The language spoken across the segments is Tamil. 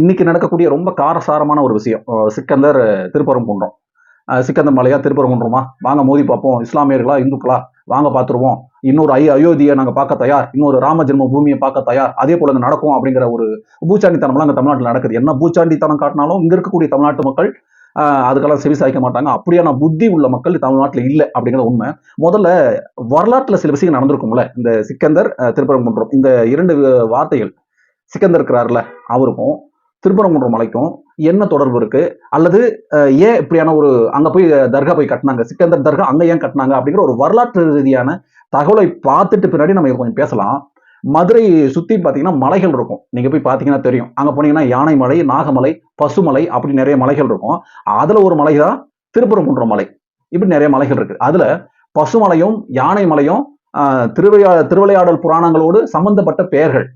இன்னைக்கு நடக்கக்கூடிய ரொம்ப காரசாரமான ஒரு விஷயம். சிக்கந்தர் திருப்பரங்குன்றம். அஹ் சிக்கந்தர் மலையா திருப்பரங்குன்றமா? வாங்க மோதி பார்ப்போம். இஸ்லாமியர்களா இந்துக்களா? வாங்க பார்த்துருவோம். இன்னொரு ஐ அயோத்தியை நாங்கள் பார்க்க தயார். இன்னொரு ராம ஜென்ம பூமியை பார்க்க தயார். அதே போல இங்க நடக்கும் அப்படிங்கிற ஒரு பூச்சாண்டித்தனம்லாம் அங்கே தமிழ்நாட்டில் நடக்குது. என்ன பூச்சாண்டித்தனம் காட்டினாலும் இங்கே இருக்கக்கூடிய தமிழ்நாட்டு மக்கள் அதுக்கெல்லாம் செவி சாய்க்க மாட்டாங்க. அப்படியான புத்தி உள்ள மக்கள் தமிழ்நாட்டில் இல்லை அப்படிங்கிற உண்மை. முதல்ல வரலாற்றில் சில விஷயங்கள் நடந்திருக்கும்ல? இந்த சிக்கந்தர் திருப்பரம் திருப்பரங்குன்றம். இந்த இரண்டு வார்த்தைகள். சிக்கந்தர் இருக்கிறார்ல அவருக்கும் திருப்பரங்குன்ற மலைக்கும் என்ன தொடர்பு இருக்கு? அல்லது ஏன் இப்படியான ஒரு அங்க போய் தர்கா போய் கட்டினாங்க? சிக்கந்தர் தர்கா அங்க ஏன் கட்டினாங்க? அப்படிங்கிற ஒரு வரலாற்று ரீதியான தகவலை பார்த்துட்டு பின்னாடி நம்ம கொஞ்சம் பேசலாம். மதுரை சுத்தி பாத்தீங்கன்னா மலைகள் இருக்கும். நீங்க போய் பாத்தீங்கன்னா தெரியும். அங்க போனீங்கன்னா யானை மலை நாகமலை பசுமலை அப்படி நிறைய மலைகள் இருக்கும். அதுல ஒரு மலை தான் திருப்பரங்குன்ற மலை. இப்படி நிறைய மலைகள் இருக்கு. அதுல பசுமலையும் யானை மலையும் திருவையா திருவிளையாடல் புராணங்களோடு சம்பந்தப்பட்ட பெயர்கள்.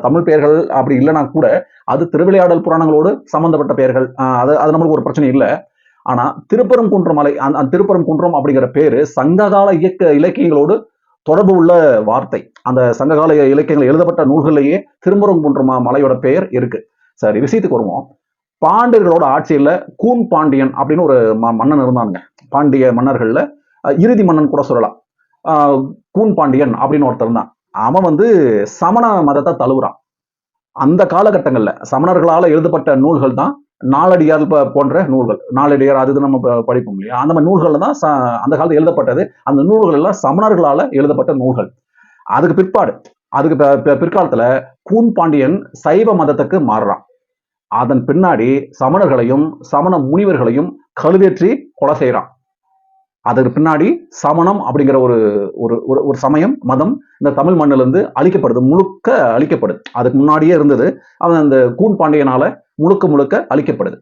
தமிழ் பெயர்கள் அப்படி இல்லைனா கூட அது திருவிளையாடல் புராணங்களோடு சம்பந்தப்பட்ட பெயர்கள். அது அது நம்மளுக்கு ஒரு பிரச்சனை இல்லை. ஆனா திருப்பரங்குன்றம் மலை அந்த அந்த திருப்பரங்குன்றம் அப்படிங்கிற பேரு சங்ககால இயக்க இலக்கியங்களோடு தொடர்பு உள்ள வார்த்தை. அந்த சங்ககால இலக்கியங்கள் எழுதப்பட்ட நூல்களிலேயே திருப்பரங்குன்றம் ம- மலையோட பெயர் இருக்கு. சரி விஷயத்துக்கு வருவோம். பாண்டியர்களோட ஆட்சியில கூன் பாண்டியன் அப்படின்னு ஒரு ம- மன்னன் இருந்தானுங்க. பாண்டிய மன்னர்கள்ல இறுதி மன்னன் கூட சொல்லலாம். கூன் பாண்டியன் அப்படின்னு ஒருத்தர் தான் அவன் வந்து சமண மதத்தை தழுவுறான். அந்த காலகட்டங்கள்ல சமணர்களால எழுதப்பட்ட நூல்கள் தான் நாலடியார் போன்ற நூல்கள். நாலடியார் அது நம்ம ப- படிப்போம் இல்லையா? அந்த மாதிரி நூல்கள்ல தான் அந்த காலத்தில் எழுதப்பட்டது. அந்த நூல்கள் எல்லாம் சமணர்களால எழுதப்பட்ட நூல்கள். அதுக்கு பிற்பாடு அதுக்கு பிற்காலத்தில் பிற்காலத்துல கூன் பாண்டியன் சைவ மதத்துக்கு மாறுறான். அதன் பின்னாடி சமணர்களையும் சமண முனிவர்களையும் கழுவேற்றி கொலை செய்கிறான் அதற்கு பின்னாடி சமணம் அப்படிங்கிற ஒரு ஒரு ஒரு- ஒரு சமயம் மதம் இந்த தமிழ் மண்ணுல இருந்து அழிக்கப்படுது முழுக்க அழிக்கப்படுது. அதுக்கு முன்னாடியே இருந்தது அவன் அந்த கூன் பாண்டியனால முழுக்க முழுக்க அழிக்கப்படுது.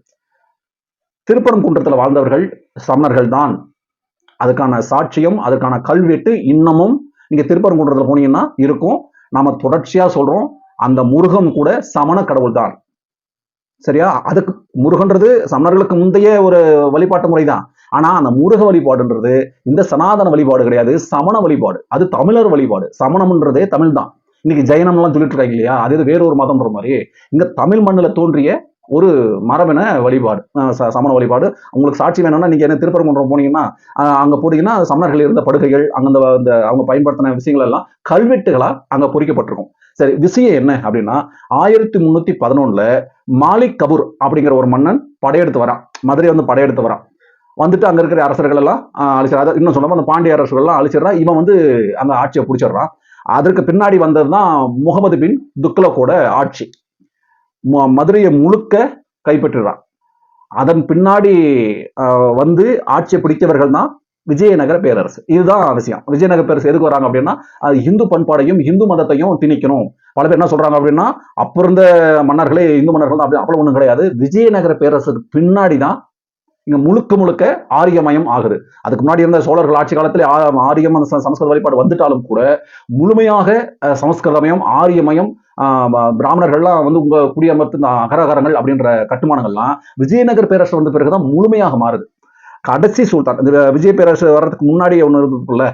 திருப்பரங்குன்றத்துல வாழ்ந்தவர்கள் சமணர்கள் தான். அதுக்கான சாட்சியம் அதுக்கான கல்வெட்டு இன்னமும் நீங்க திருப்பரங்குன்றத்துல போனீங்கன்னா இருக்கும். நாம தொடர்ச்சியா சொல்றோம் அந்த முருகன் கூட சமண கடவுள் தான். சரியா? அதுக்கு முருகன்றது சமணர்களுக்கு முந்தைய ஒரு வழிபாட்டு முறை தான் ஆனா அந்த முருக வழிபாடுன்றது இந்த சனாதன வழிபாடு கிடையாது சமண வழிபாடு. அது தமிழர் வழிபாடு. சமணம்ன்றதே தமிழ் தான் இன்னைக்கு ஜெயனம்லாம் சொல்லிட்டு இருக்காங்க இல்லையா? அது இது வேற ஒரு மதம்ன்ற மாதிரி இங்க தமிழ் மண்ணில் தோன்றிய ஒரு மரபென வழிபாடு ச- சமண வழிபாடு. உங்களுக்கு சாட்சி வேணும்னா நீங்க என்ன திருப்பரங்குன்றம் போனீங்கன்னா அங்கே அங்க போனீங்கன்னா சமணர்கள் இருந்த படுகைகள் அங்க அந்த அந்த அவங்க பயன்படுத்தின விஷயங்கள் எல்லாம் கல்வெட்டுகளா அங்க பொறிக்கப்பட்டிருக்கும். சரி விஷயம் என்ன அப்படின்னா ஆயிரத்தி முன்னூத்தி பதினொன்னுல மாலிக் கபூர் அப்படிங்கிற ஒரு மன்னன் படையெடுத்து வரான். மதுரை வந்து படையெடுத்து வரான். வந்துட்டு அங்கே இருக்கிற அரசர்கள் எல்லாம் அழிச்சிடறா அழிச்சிடறான். இன்னும் சொல்லாமல் அந்த பாண்டிய அரசர்கள்லாம் அழிச்சிடறான். இவன் வந்து அந்த ஆட்சியை பிடிச்சிடுறான். அதற்கு பின்னாடி வந்தது தான் முகமது பின் துக்லக்கோட ஆட்சி. மதுரையை முழுக்க கைப்பற்றிடுறான். அதன் பின்னாடி வந்து ஆட்சியை பிடித்தவர்கள் தான் விஜயநகர பேரரசு. இதுதான் அவசியம் விஜயநகர பேரரசு எதுக்கு வராங்க அப்படின்னா அது இந்து பண்பாடையும் இந்து மதத்தையும் திணிக்கணும். பல பேர் என்ன சொல்றாங்க அப்படின்னா அப்போ இருந்த மன்னர்களே இந்து மன்னர்கள் தான் அப்படி அப்பளம் ஒன்றும் கிடையாது. விஜயநகர பேரரசுக்கு பின்னாடி தான் இங்க முழுக்க முழுக்க ஆரியமயம் ஆகுது. அதுக்கு முன்னாடி இருந்த சோழர்கள் ஆட்சி காலத்துல ஆரியம் அந்த சமஸ்கிருத வழிபாடு வந்துட்டாலும் கூட முழுமையாக அஹ், சமஸ்கிருதமயம் ஆரியமயம் ஆஹ், பிராமணர்கள்லாம் வந்து உங்க குடியமர்த்து இந்த அகரகரங்கள் அப்படின்ற கட்டுமானங்கள்லாம் விஜயநகர் பேரரசு வந்த பிறகுதான் முழுமையாக மாறுது. கடைசி சுல்தான் இந்த விஜய பேரரசு வர்றதுக்கு முன்னாடி ஒன்று இருந்திருக்குல்ல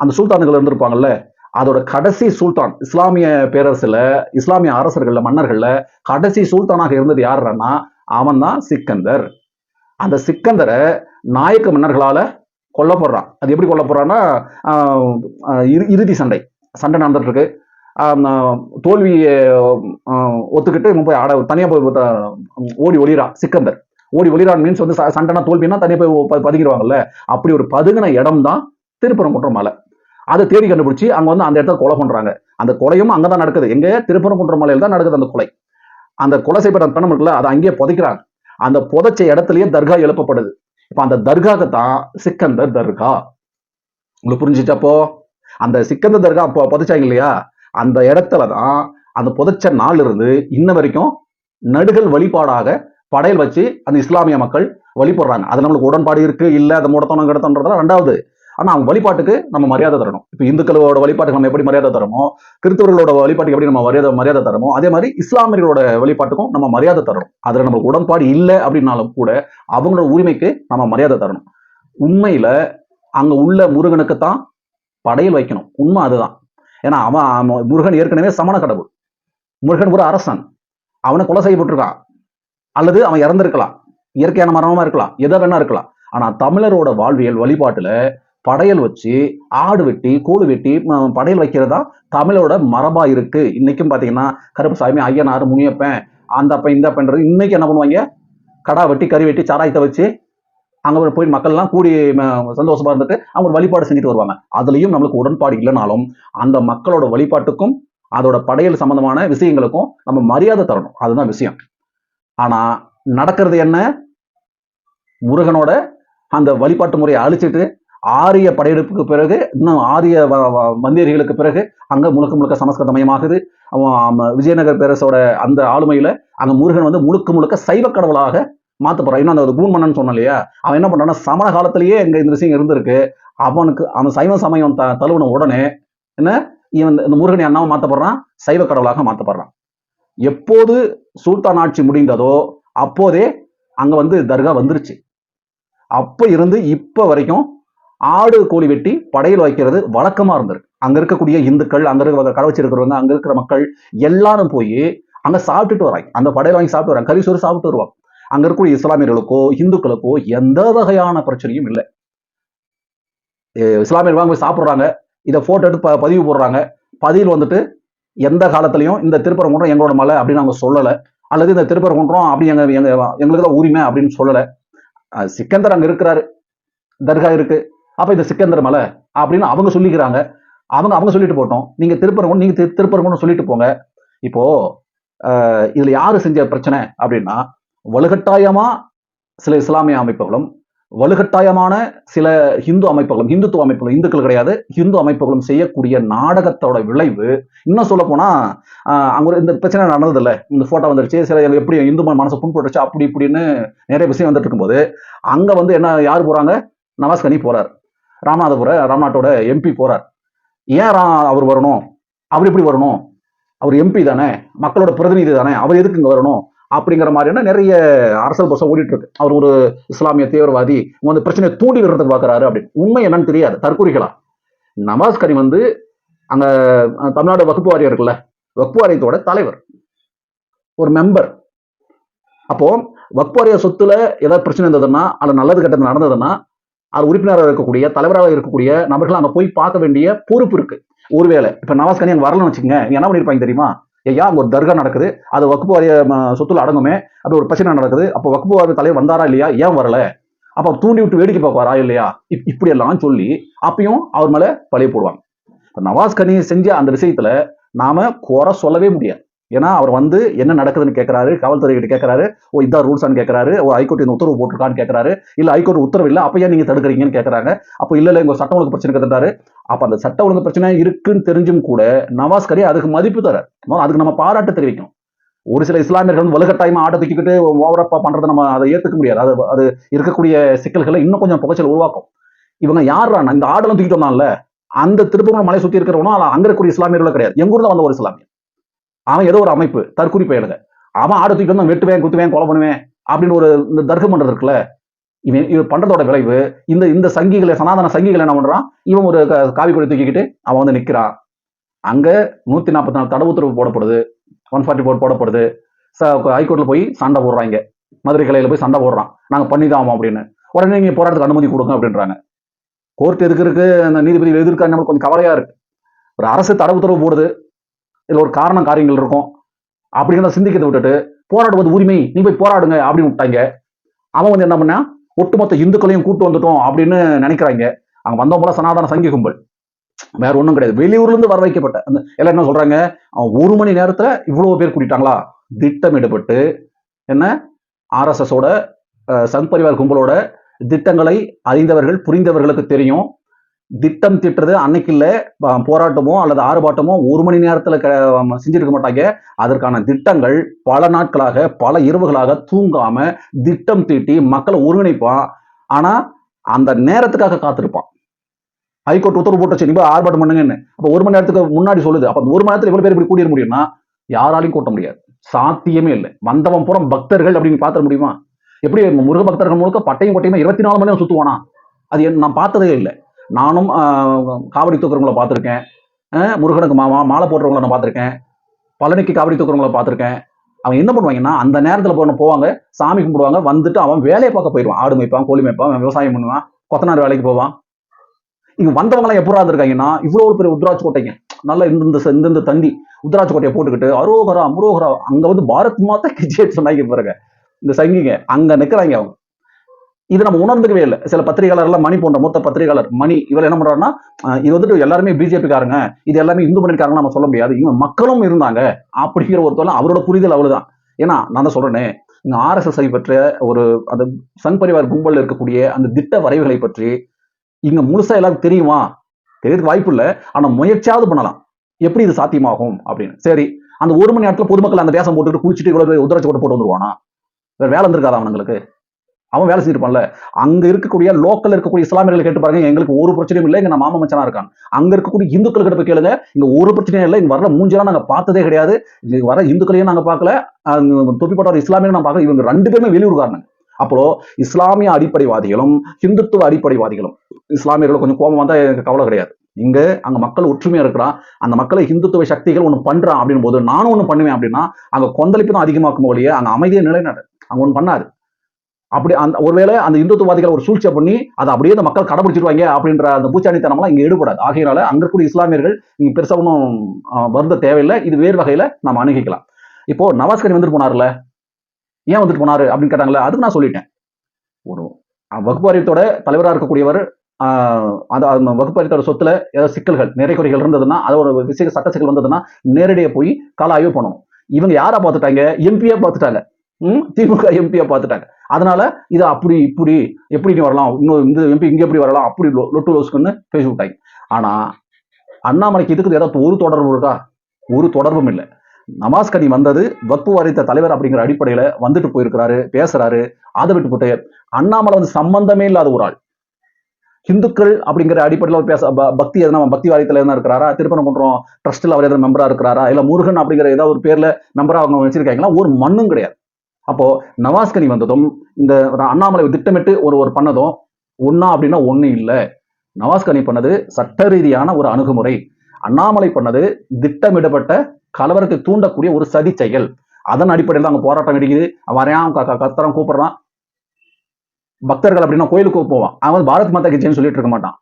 அந்த சுல்தான்கள் இருந்திருப்பாங்கல்ல? அதோட கடைசி சுல்தான் இஸ்லாமிய பேரரசுல இஸ்லாமிய அரசர்கள்ல மன்னர்கள்ல கடைசி சுல்தானாக இருந்தது யாருன்னா அவன் தான் சிக்கந்தர். அந்த சிக்கந்தரை நாயக்க மன்னர்களால் கொல்லப்படுறான். அது எப்படி கொல்லப்படுறான்னா இறு- இறுதி சண்டை. சண்டை நடந்துட்டுருக்கு. தோல்வியை ஒத்துக்கிட்டு இவன் போய் ஆட தனியாக போய் ஓடி ஒளிறான் சிக்கந்தர். ஓடி ஒளிரான் மீன்ஸ் வந்து ச- சண்டைனா தோல்வினா தனியாக போய் ப- அப்படி ஒரு பதுங்கின இடம் தான் திருப்பரங்குன்றம் மலை. அதை தேடி கண்டுபிடிச்சி அங்கே வந்து அந்த இடத்துல கொலை பண்ணுறாங்க அந்த கொலையும் அங்கே தான் நடக்குது. எங்கே? திருப்பரங்குன்றம் மலையில் தான் நடக்குது அந்த கொலை. அந்த கொலை செய்யப்பட்ட பணம் இருக்குல்ல அதை அங்கேயே புதைக்கிறாங்க. அந்த புதைச்ச இடத்துலயே தர்கா எழுப்பப்படுது. இப்ப அந்த தர்காக்கு தான் சிக்கந்தர் தர்கா. உங்களுக்கு புரிஞ்சுச்சப்போ அந்த சிக்கந்தர் தர்கா புதைச்சாங்க இல்லையா? அந்த இடத்துல தான் அந்த புதைச்ச நாள் இருந்து இன்ன வரைக்கும் நடுகள் வழிபாடாக படையல் வச்சு அந்த இஸ்லாமிய மக்கள் வழிபடுறாங்க. அது நம்மளுக்கு உடன்பாடு இருக்கு இல்ல அதை மூடத்தனம் கிடத்தன்றதுல ரெண்டாவது. ஆனா அவங்க வழிபாட்டுக்கு நம்ம மரியாதை தரணும். இப்போ இந்துக்களோட வழிபாட்டுக்கு நம்ம எப்படி மரியாதை தரமோ கிறிஸ்தவர்களோட வழிபாட்டுக்கு எப்படி நம்ம மரியாதை மரியாதை தரமோ அதே மாதிரி இஸ்லாமியர்களோட வழிபாட்டுக்கும் நம்ம மரியாதை தரணும். அதுல நம்ம உடன்பாடு இல்லை அப்படின்னாலும் கூட அவங்களோட உரிமைக்கு நம்ம மரியாதை தரணும். உண்மையில அங்க உள்ள முருகனுக்கு தான் படையல் வைக்கணும். உண்மை அதுதான். ஏன்னா அவன் அவன் முருகன் ஏற்கனவே சமண கடவுள். முருகன் ஒரு அரசன். அவனை கொலை செய்யப்பட்டிருக்கான். அல்லது அவன் இறந்திருக்கலாம். இயற்கையான மரணமா இருக்கலாம். எதை வேணா இருக்கலாம். ஆனா தமிழரோட வாழ்வியல் வழிபாட்டுல படையல் வச்சு ஆடு வெட்டி கூடு வெட்டி படையல் வைக்கிறதா தமிழோட மரபா இருக்கு. இன்னைக்கும் பாத்தீங்கன்னா கருப்புசாமி ஐயனார் முனியப்பன் அந்த அப்பன் இந்த அப்பன்றது இன்னைக்கு என்ன பண்ணுவாங்க? கடா வெட்டி கறி வெட்டி சாராயத்தை வச்சு அங்க போய் மக்கள்லாம் கூடி சந்தோஷமா இருந்துட்டு அவங்க வழிபாடு செஞ்சுட்டு வருவாங்க. அதுலயும் நம்மளுக்கு உடன்பாடு இல்லைனாலும் அந்த மக்களோட வழிபாட்டுக்கும் அதோட படையல் சம்பந்தமான விஷயங்களுக்கும் நம்ம மரியாதை தரணும். அதுதான் விஷயம். ஆனா நடக்கிறது என்ன? முருகனோட அந்த வழிபாட்டு முறையை அழிச்சிட்டு ஆரிய படையெடுப்புக்கு பிறகு இன்னும் ஆரிய வ- மந்திரிகளுக்கு பிறகு அங்க முழுக்க முழுக்க சமஸ்கிருதமயமாகுது அவன் விஜயநகர் பேரரசோட அந்த ஆளுமையில அங்க முருகன் வந்து முழுக்க முழுக்க சைவ கடவுளாக மாத்தப்படுறான். இன்னும் அந்த கூன்மன்னன் சொன்ன இல்லையா? அவன் என்ன பண்றான்னா சமண காலத்திலேயே எங்க இந்த விஷயம் இருந்திருக்கு. அவனுக்கு அவன் சைவ சமயம் த தழுவின உடனே என்ன? இவன் இந்த- இந்த முருகனை அண்ணாவை மாத்தப்படுறான் சைவ கடவுளாக மாத்தப்படுறான். எப்போது சுல்தான் ஆட்சி முடிந்ததோ அப்போதே அங்க வந்து தர்கா வந்துருச்சு. அப்ப இருந்து இப்ப வரைக்கும் ஆடு கோழி வெட்டி படையில் வைக்கிறது வழக்கமா இருந்திருக்கு அங்க இருக்கக்கூடிய இந்துக்கள் அங்கே இருக்க கடை வச்சிருக்கிறவங்க அங்க இருக்கிற மக்கள் எல்லாரும் போய் அங்க சாப்பிட்டுட்டு வராங்க. அந்த படையில் வாங்கி சாப்பிட்டு வராங்க. கரிசோறு சாப்பிட்டு வருவாங்க. அங்க இருக்கக்கூடிய இஸ்லாமியர்களுக்கோ இந்துக்களுக்கோ எந்த வகையான பிரச்சனையும் இல்லை. இஸ்லாமியர் வாங்க போய் சாப்பிடுறாங்க. இதை போட்டோ எடுத்து ப- பதிவு போடுறாங்க. பதிவில் வந்துட்டு எந்த காலத்திலையும் இந்த திருப்பரங்குன்றம் எங்களோட மலை அப்படின்னு அவங்க சொல்லலை. அல்லது இந்த திருப்பரங்குன்றம் அப்படி எங்க எங்க எங்களுக்கு தான் உரிமை அப்படின்னு சொல்லலை. சிக்கந்தர் அங்க இருக்கிறாரு. தர்கா இருக்கு. அப்போ இந்த சிக்கந்தர் மலை அப்படின்னு அவங்க சொல்லிக்கிறாங்க. அவங்க அவங்க சொல்லிட்டு போட்டோம். நீங்க திருப்பரங்குன்றம் நீங்கள் திரு- திருப்பரங்குன்றம் சொல்லிட்டு போங்க. இப்போ இதில் யார் யாரு செஞ்ச பிரச்சனை அப்படின்னா வலுகட்டாயமாக சில இஸ்லாமிய அமைப்புகளும் வலுகட்டாயமான சில ஹிந்து அமைப்புகளும் இந்துத்துவ அமைப்புகளும் இந்துக்கள் கிடையாது. ஹிந்து அமைப்புகளும் செய்யக்கூடிய நாடகத்தோட விளைவு இன்னும் சொல்ல போனா ஆஹ், அங்க இந்த பிரச்சனை நடந்ததில்ல. இந்த போட்டோ வந்துருச்சு. சில எப்படி இந்து மனசை புண்பட்டுச்சு அப்படி இப்படின்னு நிறைய விஷயம் வந்துட்டு இருக்கும்போது அங்க வந்து என்ன யார் போறாங்க? நவாஸ் கனி ராமநாதபுர ராம்நாட்டோட எம்பி போறார். ஏன் ரா- அவர் வரணும்? அவர் எப்படி வரணும்? அவர் எம்பி தானே? மக்களோட பிரதிநிதி தானே? அவர் எதுக்கு இங்கே வரணும்? அப்படிங்கிற மாதிரியான நிறைய அரசல் பசம் ஓடிட்டு இருக்கு அவர் ஒரு இஸ்லாமிய தீவிரவாதி. இவங்க வந்து பிரச்சனையை தூண்டி விடுறதுக்கு பார்க்குறாரு அப்படின்னு. உண்மை என்னன்னு தெரியாது. தற்கூறிகளா? நவாஸ் கனி வந்து அங்க தமிழ்நாடு வகுப்பு வாரியம் இருக்குல்ல? வகுப்பு வாரியத்தோட தலைவர். ஒரு மெம்பர் அப்போ வக்பாரிய சொத்துல ஏதாவது பிரச்சனை இருந்ததுன்னா அல்ல நல்லது கெட்டது நடந்ததுன்னா அது உறுப்பினராக இருக்கக்கூடிய தலைவராக இருக்கக்கூடிய நபர்கள் அங்கே போய் பார்க்க வேண்டிய பொறுப்பு இருக்கு. ஒருவேளை இப்போ நவாஸ் கனி அங்கே வரலன்னு வச்சுக்கோங்க என்ன பண்ணியிருப்பாங்க தெரியுமா? ஐயா அங்கே ஒரு தர்கா நடக்குது அது வகுப்பு வாரிய சொத்துல அடங்குமே அப்படி ஒரு பிரச்சனை நடக்குது அப்போ வகுப்பு வாரிய தலைவர் வந்தாரா இல்லையா? ஏன் வரல? அப்போ தூண்டி விட்டு வேடிக்கை பார்ப்பாரா இல்லையா? இப்- சொல்லி அப்பயும் அவர் மேலே பழைய போடுவாங்க. இப்போ நவாஸ் கனி செஞ்ச அந்த விஷயத்துல நாம குறை சொல்லவே முடியாது. ஏன்னா அவர் வந்து என்ன நடக்குதுன்னு கேட்கறாரு காவல்துறை கிட்ட கேட்கறாரு ஓ இதான் ரூல்ஸான்னு கேட்கறாரு ஓ ஹைகோர்ட் இந்த உத்தரவு போட்டிருக்கான்னு கேட்கறாரு இல்ல ஹைகோர்ட் உத்தரவு இல்லை அப்ப ஏன் நீங்க தடுக்கிறீங்கன்னு கேட்கறாங்க அப்போ இல்ல இல்ல உங்க சட்டம் ஒழுங்கு பிரச்சனை இருக்குன்றாரு அப்ப அந்த சட்ட ஒழுங்கு பிரச்சனை இருக்குன்னு தெரிஞ்சும் கூட நவாஸ் கரி அதுக்கு மதிப்பு தர அதுக்கு நம்ம பாராட்டு தெரிவிக்கும் ஒரு சில இஸ்லாமியர்கள் வந்து வலுக்கட்டாயமா ஆட்டை தூக்கிக்கிட்டு ஓவரப்பா பண்றதை நம்ம அதை ஏத்துக்க முடியாது. அது அது இருக்கக்கூடிய சிக்கல்களை இன்னும் கொஞ்சம் புகைச்சல் உருவாக்கும். இவங்க யாரா இந்த ஆடெல்லாம் தூக்கிட்டு வந்தான்ல அந்த திருப்பூர் மலை சுத்தி இருக்கிறவனும் அங்க இருக்கக்கூடிய இஸ்லாமியர்களும் கிடையாது. எங்க ஊர்ல வந்த ஒரு இஸ்லாமியர். அவன் ஏதோ ஒரு அமைப்பு தற்குறி பயலுக அவன் ஆடு தூக்கிட்டு வந்து வெட்டுவேன் குத்துவேன் கொலை பண்ணுவேன் அப்படின்னு ஒரு இந்த தர்க்கம் பண்றது இருக்குல்ல? இவன் இவன் பண்றதோட விளைவு இந்த இந்த சங்கிகளை சனாதன சங்கிகளை என்ன பண்றான்? இவன் ஒரு க- காவி கொடி தூக்கிக்கிட்டு அவன் வந்து நிக்கிறான். அங்க நூத்தி நாற்பத்தி நாலு தடை உத்தரவு போடப்படுது. ஒன் ஃபார்ட்டி போர் போடப்படுது. ஹைகோர்ட்ல போய் சண்டை போடுறாங்க. மதுரை கிளையில போய் சண்டை போடுறான். நாங்க பண்ணிதான் அப்படின்னு. உடனே நீங்க போராட்டத்துக்கு அனுமதி கொடுங்க அப்படின்றாங்க. கோர்ட் எதுக்கு இருக்கு? அந்த நீதிபதி எதிர்க்க நம்மளுக்கு கொஞ்சம் கவலையா இருக்கு. ஒரு அரசு தடை உத்தரவு போடுது. இதில் ஒரு காரணம் காரியங்கள் இருக்கும். அப்படின்னு சிந்திக்கிறத விட்டுட்டு போராடுவது உரிமை நீ போய் போராடுங்க அப்படின்னு விட்டாங்க. அவன் வந்து என்ன பண்ணா ஒட்டுமொத்த இந்துக்களையும் கூட்டு வந்துட்டோம் அப்படின்னு நினைக்கிறாங்க. அங்க வந்தவங்க போல சனாதன சங்கி கும்பல். வேற ஒண்ணும் கிடையாது. வெளியூர்ல இருந்து வர வைக்கப்பட்ட அந்த எல்லாம் என்ன சொல்றாங்க? அவன் ஒரு மணி நேரத்துல இவ்வளவு பேர் கூட்டிட்டாங்களா? திட்டமிடப்பட்டு என்ன? ஆர்எஸ்எஸோட ஓட சங் பரிவார் கும்பலோட திட்டங்களை அறிந்தவர்கள் புரிந்தவர்களுக்கு தெரியும். திட்டம் திட்டுறது அன்னைக்கு இல்ல போராட்டமோ அல்லது ஆர்ப்பாட்டமோ ஒரு மணி நேரத்துல க- செஞ்சிருக்க மாட்டாங்க. அதற்கான திட்டங்கள் பல நாட்களாக பல இரவுகளாக தூங்காம திட்டம் தீட்டி மக்களை ஒருங்கிணைப்பான் ஆனா அந்த நேரத்துக்காக காத்திருப்பான். ஹைகோர்ட் உத்தரவு போட்டுச்சு நீ போய் ஆர்ப்பாட்டம் பண்ணுங்கன்னு. அப்ப ஒரு மணி நேரத்துக்கு முன்னாடி சொல்லுது. அப்ப ஒரு மணி நேரத்துல இவ்வளவு பேர் இப்படி கூட்டிட முடியும்னா யாராலையும் கூட்ட முடியாது. சாத்தியமே இல்லை. வந்தவன் புறம் பக்தர்கள் அப்படின்னு பாத்திர முடியுமா? எப்படி முருக பக்தர்கள் முழுக்க பட்டையும் கொட்டையுமே இருபத்தி நாலு மணி நேரம் சுத்துவானா? அது நான் பார்த்ததே இல்லை. நானும் காவடி தூக்குறவங்கள பார்த்துருக்கேன். முருகனுக்கு மாமா மாலை போடுறவங்கள நான் பார்த்துருக்கேன். பழனிக்கு காவடி தூக்குறவங்கள பார்த்துருக்கேன். அவன் என்ன பண்ணுவாங்கன்னா அந்த நேரத்தில் போன போவாங்க சாமி கும்பிடுவாங்க வந்துட்டு அவன் வேலையை பார்க்க போயிடுவான். ஆடு மேய்ப்பான் கோழி மேய்ப்பான் விவசாயம் பண்ணுவான் கொத்தனார் வேலைக்கு போவான். இங்கே வந்தவங்களாம் எப்படா இருந்திருக்காங்கன்னா ஒரு பெரிய உத்ராட்சி கோட்டைங்க. நல்லா இந்த இந்த தந்தி இந்த உத்ராட்சி கோட்டையை போட்டுக்கிட்டு அரோகரா அமரோகரா அங்கே வந்து பாரத் மாதா கிஜேட் சொன்னாங்க பாருங்க. இந்த சங்கிங்க அங்கே நிற்கிறாங்க அவங்க. இது நம்ம உணர்ந்துக்கவே இல்லை. சில பத்திரிகையாளர்லாம் மணி போன்ற மூத்த பத்திரிகையாளர் மணி இவர் என்ன பண்றாருன்னா இது வந்துட்டு எல்லாருமே பிஜேபி காரங்க இது எல்லாமே இந்து மணிக்காரங்க நம்ம சொல்ல முடியாது. இவங்க மக்களும் இருந்தாங்க அப்படிங்கிற ஒரு அவரோட புரிதல் அவ்வளவுதான். ஏன்னா நான் தான் சொல்றேனே இங்க ஆர்எஸ்எஸ் பற்றிய ஒரு அந்த சங் பரிவார் கும்பலில் இருக்கக்கூடிய அந்த திட்ட வரைவுகளை பற்றி இங்க முழுசா எல்லாருக்கும் தெரியுமா? தெரியறதுக்கு வாய்ப்பு இல்லை. ஆனா முயற்சியாவது பண்ணலாம். எப்படி இது சாத்தியமாகும் அப்படின்னு. சரி அந்த ஒரு மணி நேரத்துல பொதுமக்கள் அந்த வேஷம் போட்டுட்டு குளிச்சுட்டு இவ்வளவு உதரச்சு கூட போட்டு வந்துருவானா? வேற வேலை இருந்திருக்காதா அவனுங்களுக்கு? அவன் வேலை செஞ்சிருப்பான்ல. அங்க இருக்கக்கூடிய லோக்கல் இருக்கக்கூடிய இஸ்லாமியர்கள் கேட்டு பாருங்க எங்களுக்கு ஒரு பிரச்சனையும் இல்லை இங்க நான் மாமா மச்சனா இருக்கான். அங்க இருக்கக்கூடிய இந்துக்கள் கிட்ட போய் கேளுங்க இங்க ஒரு பிரச்சனையும் இல்லை இங்க வர மூஞ்சலாம் நாங்க பார்த்ததே கிடையாது. இங்க வர இந்துக்களையும் நாங்க பார்க்கல அஹ் இஸ்லாமியும் ஒரு நான் பார்க்கல இவங்க ரெண்டு பேருமே வெளியூர்காரங்க அப்போ இஸ்லாமிய அடிப்படைவாதிகளும் ஹிந்துத்துவ அடிப்படைவாதிகளும் இஸ்லாமியர்கள் கொஞ்சம் கோபம் வந்தா எனக்கு கவலை கிடையாது. இங்க அங்க மக்கள் ஒற்றுமையா இருக்கிறான் அந்த மக்களை ஹிந்துத்துவ சக்திகள் ஒண்ணு பண்றான் அப்படின் போது நானும் ஒண்ணு பண்ணுவேன் அப்படின்னா அங்க கொந்தளிப்பு தான் அதிகமாக்கும் ஒழிய அங்க அமைதியை நிலைநாடு அங்க ஒண்ணு பண்ணாது அப்படி அந்த ஒருவேளை அந்த இந்துத்துவாதிகள் ஒரு சூழ்ச்சியை பண்ணி அதை அப்படியே அந்த மக்கள் கடைபிடிச்சிருவாங்க அப்படின்ற அந்த பூச்சாணித்தனம்லாம் இங்கே ஈடுபடாது. ஆகையினால அங்க இருக்கக்கூடிய இஸ்லாமியர்கள் இங்கே பெருசாக ஒன்றும் வருந்த தேவையில்லை. இது வேறு வகையில் நம்ம அணுகிக்கலாம். இப்போ நவாஸ்கரி வந்துட்டு போனார்ல? ஏன் வந்துட்டு போனாரு அப்படின்னு கேட்டாங்களே அதுக்கு நான் சொல்லிட்டேன். ஒரு அஹ், வகுப்பு வாரியத்தோட தலைவராக இருக்கக்கூடியவர் அந்த அந்த வகுப்பறித்தோட சொத்துல ஏதாவது சிக்கல்கள் நிறை குறைகள் இருந்ததுன்னா அது ஒரு விஷய சட்ட சிக்கல் வந்ததுன்னா நேரடியாக போய் கால ஆய்வு பண்ணணும். இவங்க யாரை பார்த்துட்டாங்க? எம்பியா பார்த்துட்டாங்க. திமுக எம்பியை பார்த்துட்டாங்க. அதனால இது அப்படி இப்படி எப்படி நீ வரலாம். இன்னும் இந்த எம்பி இங்க எப்படி வரலாம்? அப்படி லொட்டு லோஸ்க்குன்னு பேசி விட்டாங்க ஆனா அண்ணாமலைக்கு இதுக்கு ஏதாவது ஒரு தொடர்பு இருக்கா? ஒரு தொடர்பும் இல்லை. நமாஸ்கனி வந்தது வக்பு வாரித்த தலைவர் அப்படிங்கிற அடிப்படையில வந்துட்டு போயிருக்கிறாரு பேசுறாரு. அதை விட்டு போட்டு அண்ணாமலை வந்து சம்பந்தமே இல்லாத ஒரு ஆள். ஹிந்துக்கள் அப்படிங்கிற அடிப்படையில் அவர் பேச பக்தி எதனா பக்தி வாரியத்தில் எதனா இருக்கிறாரா? திருப்பரங்குன்றம் ட்ரஸ்ட்ல அவர் எதாவது மெம்பரா இருக்கிறாரா? இல்ல முருகன் அப்படிங்கிற ஏதாவது ஒரு பேர்ல மெம்பரா அவங்க வச்சிருக்காங்களா? ஒரு மண்ணும் கிடையாது. அப்போ நவாஸ்கனி வந்ததும் இந்த அண்ணாமலை திட்டமிட்டு ஒரு ஒரு பண்ணதும் ஒன்னா அப்படின்னா ஒண்ணு இல்லை. நவாஸ்கனி பண்ணது சட்ட ரீதியான ஒரு அணுகுமுறை. அண்ணாமலை பண்ணது திட்டமிடப்பட்ட கலவரத்தை தூண்டக்கூடிய ஒரு சதி செயல். அதன் அடிப்படையில் தான் அங்க போராட்டம் வெடிக்குது வரையான் கத்தரம் கூப்பிடுறான். பக்தர்கள் அப்படின்னா கோயிலுக்கு போவான். அவன் வந்து பாரத் மாதா கிச்சன் சொல்லிட்டு இருக்க மாட்டான்.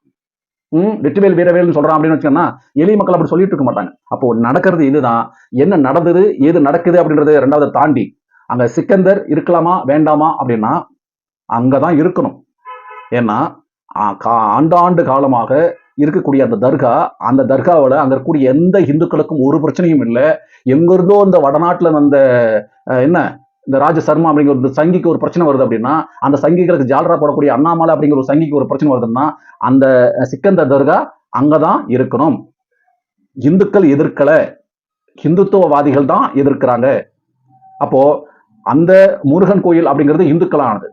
ம் வெற்றிவேல் வீரவேல்னு சொல்றான் அப்படின்னு வச்சுக்கோன்னா எளிய மக்கள் அப்படி சொல்லிட்டு இருக்க மாட்டாங்க. அப்போ நடக்கிறது இதுதான். என்ன நடந்தது எது நடக்குது அப்படின்றது ரெண்டாவது தாண்டி அங்க சிக்கந்தர் இருக்கலாமா வேண்டாமா அப்படின்னா அங்கதான் இருக்கணும். ஏன்னா கா- ஆண்டாண்டு காலமாக இருக்கக்கூடிய அந்த தர்கா அந்த தர்காவில் அங்க இருக்கக்கூடிய எந்த இந்துக்களுக்கும் ஒரு பிரச்சனையும் இல்லை. எங்கிருந்தோ இந்த வடநாட்டுல அந்த என்ன இந்த ராஜ சர்மா அப்படிங்கிற ஒரு சங்கிக்கு ஒரு பிரச்சனை வருது அப்படின்னா அந்த சங்கிகளுக்கு ஜாலரா போடக்கூடிய அண்ணாமலை அப்படிங்கிற ஒரு சங்கிக்கு ஒரு பிரச்சனை வருதுன்னா அந்த சிக்கந்தர் தர்கா அங்கதான் இருக்கணும். இந்துக்கள் எதிர்க்கல. ஹிந்துத்துவவாதிகள் தான் எதிர்க்கிறாங்க. அப்போ அந்த முருகன் கோயில் அப்படிங்கிறது இந்துக்களானது.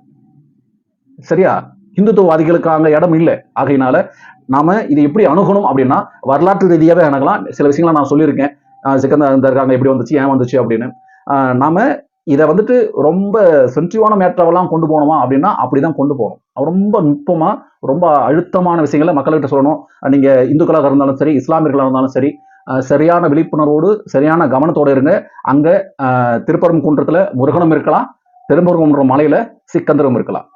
சரியா? இந்துத்துவவாதிகளுக்கான இடம் இல்லை. ஆகையினால நாம இதை எப்படி அணுகணும் அப்படின்னா வரலாற்று ரீதியாகவே அணுகலாம். சில விஷயங்களை நான் சொல்லியிருக்கேன். ஆஹ் சிக்கந்தர் தர்காங்க எப்படி வந்துச்சு ஏன் வந்துச்சு அப்படின்னு. நாம இதை வந்துட்டு ரொம்ப சென்சிவான மேட்டரெல்லாம் கொண்டு போகணுமா அப்படின்னா அப்படிதான் கொண்டு போகணும். ரொம்ப நுட்பமா ரொம்ப அழுத்தமான விஷயங்களை மக்கள்கிட்ட சொல்லணும். நீங்க இந்துக்களாக இருந்தாலும் சரி இஸ்லாமியர்களாக இருந்தாலும் சரி சரியான விழிப்புணர்வோடு சரியான கவனத்தோடு இருங்க. அங்கே ஆஹ் திருப்பரங்குன்றத்துல முருகனும் இருக்கலாம் திருப்பரங்குன்றம் மலையில சிக்கந்தரும் இருக்கலாம்.